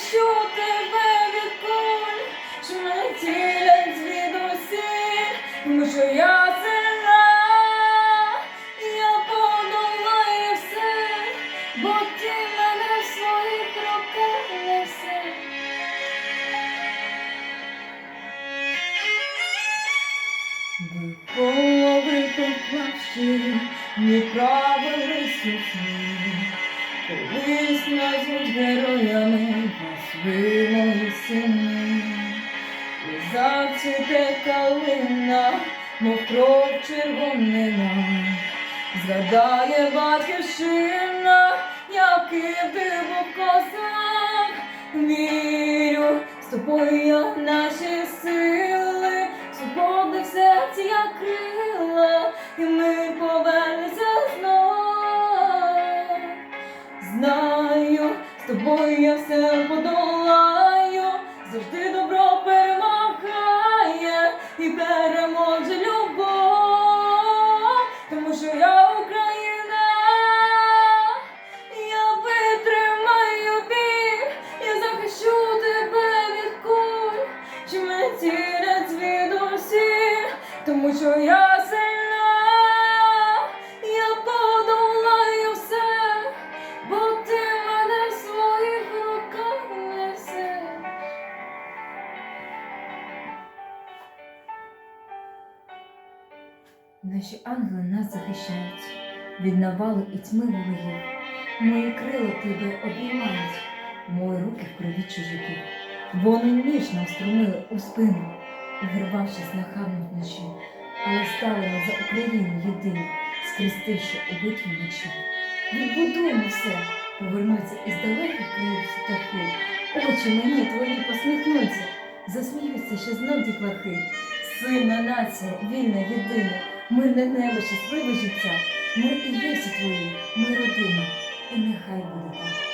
захищу тебе від куль, що мене цілять звідусіль, тому що я сильна, я подолаю все, бо ти мене в своїх руках несе. Ви голови поклавши, неправильний сусні, колись назвуть героями мої сини. І зацвіте калина, мов кров червонина, згадає батьківщина, який ти був козак, вірю, з тобою я наші сили, свободи в серці як крила, тобою я все подолаю, завжди добро перемагає і переможе любов, тому що я Україна, я витримаю біль, я захищу тебе від куль, що мене цілять звідусіль, тому що я Наші ангели нас захищають від навалу і тьми ворогів. Мої крила тебе обіймають, мої руки в крові чужиків. Вони ніжно струмили у спину, увірвавшись нахабно вночі, але стали ми за Україну єдині, скрестивши у битві мечі. Відбудуємо все, повернуться із далеких країв птахи. Очі мені твої посміхнуться, засміються ще знов дітлахи. Сильна нація, вільна, єдина, мирне небо, щасливе життя. Ми і є всі твої, ми родина, і нехай буде так.